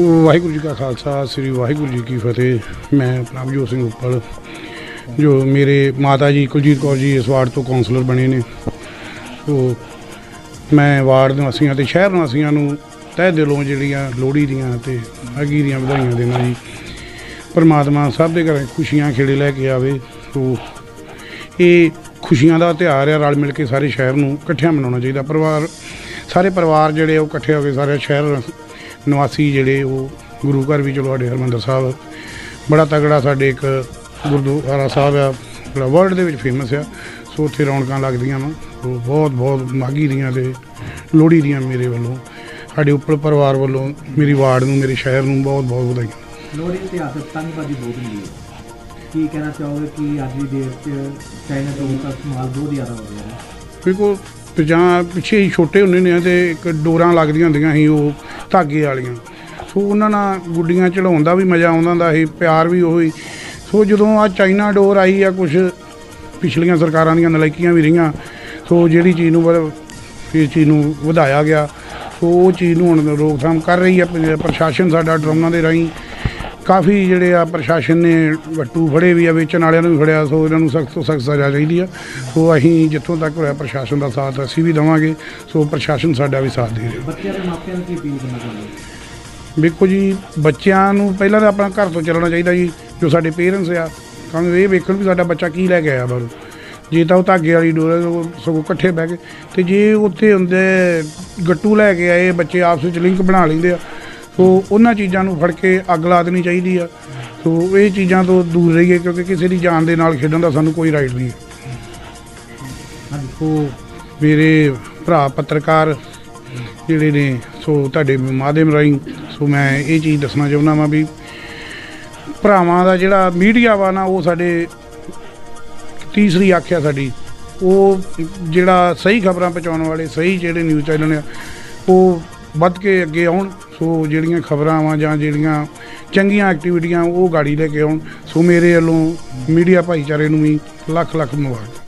ਵਾਹਿਗੁਰੂ ਜੀ ਕਾ ਖਾਲਸਾ, ਸ੍ਰੀ ਵਾਹਿਗੁਰੂ ਜੀ ਕੀ ਫਤਿਹ। ਮੈਂ ਪ੍ਰਭਜੋਤ ਸਿੰਘ ਉੱਪਲ, ਜੋ ਮੇਰੇ ਮਾਤਾ ਜੀ ਕੁਲਜੀਤ ਕੌਰ ਜੀ ਇਸ ਵਾਰਡ ਤੋਂ ਕਾਉਂਸਲਰ ਬਣੇ ਨੇ। ਸੋ ਮੈਂ ਵਾਰਡ ਨਿਵਾਸੀਆਂ ਤੇ ਸ਼ਹਿਰ ਨਿਵਾਸੀਆਂ ਨੂੰ ਤਹਿ ਦਿਲੋਂ ਜਿਹੜੀਆਂ ਲੋਹੜੀ ਦੀਆਂ ਤੇ ਅਗੀ ਦੀਆਂ ਵਧਾਈਆਂ ਦੇਣਾ ਜੀ। ਪਰਮਾਤਮਾ ਸਭ ਦੇ ਘਰਾਂ ਖੁਸ਼ੀਆਂ ਖੇੜੇ ਲੈ ਕੇ ਆਵੇ। ਸੋ ਇਹ ਖੁਸ਼ੀਆਂ ਦਾ ਤਿਉਹਾਰ ਹੈ ਰਲ ਮਿਲ ਕੇ ਸਾਰੇ ਸ਼ਹਿਰ ਨੂੰ ਇਕੱਠਿਆਂ ਮਨਾਉਣਾ ਚਾਹੀਦਾ। ਪਰਿਵਾਰ, ਸਾਰੇ ਪਰਿਵਾਰ ਜਿਹੜੇ ਆ ਉਹ ਇਕੱਠੇ ਹੋ ਕੇ ਸਾਰੇ ਸ਼ਹਿਰ ਨਿਵਾਸੀ ਜਿਹੜੇ ਉਹ ਗੁਰੂ ਘਰ ਵੀ ਚਲੋ ਸਾਡੇ ਹਰਮੰਦਰ ਸਾਹਿਬ ਬੜਾ ਤਗੜਾ ਸਾਡੇ ਇੱਕ ਗੁਰਦੁਆਰਾ ਸਾਹਿਬ ਆ ਜਿਹੜਾ ਵਰਲਡ ਦੇ ਵਿੱਚ ਫੇਮਸ ਆ ਸੋ ਉੱਥੇ ਰੌਣਕਾਂ ਲੱਗਦੀਆਂ ਵਾ ਸੋ ਬਹੁਤ ਬਹੁਤ ਮਾਗੀ ਦੀਆਂ ਤੇ ਲੋਹੜੀ ਦੀਆਂ ਮੇਰੇ ਵੱਲੋਂ ਸਾਡੇ ਉੱਪਰ ਪਰਿਵਾਰ ਵੱਲੋਂ ਮੇਰੀ ਵਾਰਡ ਨੂੰ ਮੇਰੇ ਸ਼ਹਿਰ ਨੂੰ ਬਹੁਤ ਬਹੁਤ ਵਧਾਈਆਂ। ਲੋਹੜੀ ਦੇ ਇਤਿਹਾਸ ਵਿੱਚ ਪਤੰਗਬਾਜ਼ੀ ਬਹੁਤ ਹੁੰਦੀ ਹੈ। ਕੀ ਕਹਿਣਾ ਚਾਹੋਗੇ ਕਿ ਅੱਜ ਦੀ ਡੇਟ 'ਚ ਚਾਈਨਾ ਤੋਂ ਦਾ ਇਸਤੇਮਾਲ ਬਹੁਤ ਜ਼ਿਆਦਾ ਹੋ ਰਿਹਾ ਹੈ? ਦੇਖੋ ਤੇ ਜਾਂ ਪਿੱਛੇ ਹੀ ਛੋਟੇ ਹੁੰਦੇ ਨੇ ਤੇ ਇੱਕ ਡੋਰਾਂ ਲੱਗਦੀਆਂ ਹੁੰਦੀਆਂ ਸੀ ਉਹ ਧਾਗੇ ਵਾਲੀਆਂ। ਸੋ ਉਹਨਾਂ ਨਾਲ ਗੁੱਡੀਆਂ ਚੜਾਉਣ ਦਾ ਵੀ ਮਜ਼ਾ ਆਉਂਦਾ ਹੁੰਦਾ ਸੀ, ਪਿਆਰ ਵੀ ਉਹੀ ਸੋ ਜਦੋਂ ਆ ਚਾਈਨਾ ਡੋਰ ਆਈ ਆ ਕੁਝ ਪਿਛਲੀਆਂ ਸਰਕਾਰਾਂ ਦੀਆਂ ਨਲਾਇਕੀਆਂ ਵੀ ਰਹੀਆਂ, ਸੋ ਜਿਹੜੀ ਚੀਜ਼ ਨੂੰ ਇਸ ਚੀਜ਼ ਨੂੰ ਵਧਾਇਆ ਗਿਆ, ਸੋ ਉਹ ਚੀਜ਼ ਨੂੰ ਹੁਣ ਰੋਕਥਾਮ ਕਰ ਰਹੀ ਹੈ ਪ੍ਰਸ਼ਾਸਨ ਸਾਡਾ ਡਰੋਨਾਂ ਦੇ ਰਾਹੀਂ। ਕਾਫੀ ਜਿਹੜੇ ਆ ਪ੍ਰਸ਼ਾਸਨ ਨੇ ਵੱਟੂ ਫੜੇ ਵੀ ਆ ਵੇਚਣ ਵਾਲਿਆਂ ਨੂੰ ਵੀ ਫੜਿਆ ਸੋ ਇਹਨਾਂ ਨੂੰ ਸਖਤ ਤੋਂ ਸਖਤ ਸਜ਼ਾ ਚਾਹੀਦੀ ਆ। ਸੋ ਅਸੀਂ ਜਿੱਥੋਂ ਤੱਕ ਹੋਇਆ ਪ੍ਰਸ਼ਾਸਨ ਦਾ ਸਾਥ ਅਸੀਂ ਵੀ ਦੇਵਾਂਗੇ। ਸੋ ਪ੍ਰਸ਼ਾਸਨ ਸਾਡਾ ਵੀ ਸਾਥ ਦੇ ਰਿਹਾ। ਬੱਚਿਆਂ ਦੇ ਮਾਪਿਆਂ ਨੂੰ ਕੀ ਅਪੀਲ ਕਰਨਾ ਚਾਹੁੰਦੇ ਹੋ? ਵੇਖੋ ਜੀ ਬੱਚਿਆਂ ਨੂੰ ਪਹਿਲਾਂ ਤਾਂ ਆਪਣਾ ਘਰ ਤੋਂ ਚੱਲਣਾ ਚਾਹੀਦਾ ਜੀ ਜੋ ਸਾਡੇ ਪੇਰੈਂਟਸ ਆ। ਕੰਮ ਇਹ ਵੇਖਣ ਵੀ ਸਾਡਾ ਬੱਚਾ ਕੀ ਲੈ ਕੇ ਆਇਆ ਬਾਹਰੋਂ। ਜੇ ਤਾਂ ਉਹ ਧਾਗੇ ਵਾਲੀ ਡੋਰ ਹੈ ਉਹ ਸਗੋਂ ਇਕੱਠੇ ਬਹਿ ਕੇ ਤੇ ਜੇ ਉੱਥੇ ਹੁੰਦੇ ਗੱਟੂ ਲੈ ਕੇ ਆਏ ਬੱਚੇ ਆਪਸ ਵਿੱਚ ਲਿੰਕ ਬਣਾ ਲੈਂਦੇ ਆ ਸੋ ਉਹਨਾਂ ਚੀਜ਼ਾਂ ਨੂੰ ਫੜ ਕੇ ਅੱਗ ਲਾ ਦੇਣੀ ਚਾਹੀਦੀ ਆ। ਸੋ ਇਹ ਚੀਜ਼ਾਂ ਤੋਂ ਦੂਰ ਰਹੀਏ ਕਿਉਂਕਿ ਕਿਸੇ ਦੀ ਜਾਨ ਦੇ ਨਾਲ ਖੇਡਣ ਦਾ ਸਾਨੂੰ ਕੋਈ ਰਾਈਟ ਨਹੀਂ। ਹੈ ਸੋ ਮੇਰੇ ਭਰਾ ਪੱਤਰਕਾਰ ਜਿਹੜੇ ਨੇ, ਸੋ ਤੁਹਾਡੇ ਮਾਧਿਅਮ ਰਾਹੀਂ, ਸੋ ਮੈਂ ਇਹ ਚੀਜ਼ ਦੱਸਣਾ ਚਾਹੁੰਦਾ ਵਾਂ ਵੀ ਭਰਾਵਾਂ ਦਾ ਜਿਹੜਾ ਮੀਡੀਆ ਵਾ ਨਾ, ਉਹ ਸਾਡੇ ਤੀਸਰੀ ਆਖਿਆ ਸਾਡੀ, ਉਹ ਜਿਹੜਾ ਸਹੀ ਖਬਰਾਂ ਪਹੁੰਚਾਉਣ ਵਾਲੇ, ਸਹੀ ਜਿਹੜੇ ਨਿਊਜ਼ ਚੈਨਲ ਆ, ਉਹ ਵੱਧ ਕੇ ਅੱਗੇ ਆਉਣ। ਸੋ ਜਿਹੜੀਆਂ ਖਬਰਾਂ ਵਾ ਜਾਂ ਜਿਹੜੀਆਂ ਚੰਗੀਆਂ ਐਕਟੀਵਿਟੀਆਂ ਉਹ ਗਾੜੀ ਲੈ ਕੇ ਆਉਣ। ਸੋ ਮੇਰੇ ਵੱਲੋਂ ਮੀਡੀਆ ਭਾਈਚਾਰੇ ਨੂੰ ਵੀ ਲੱਖ ਲੱਖ ਮੁਬਾਰਕ।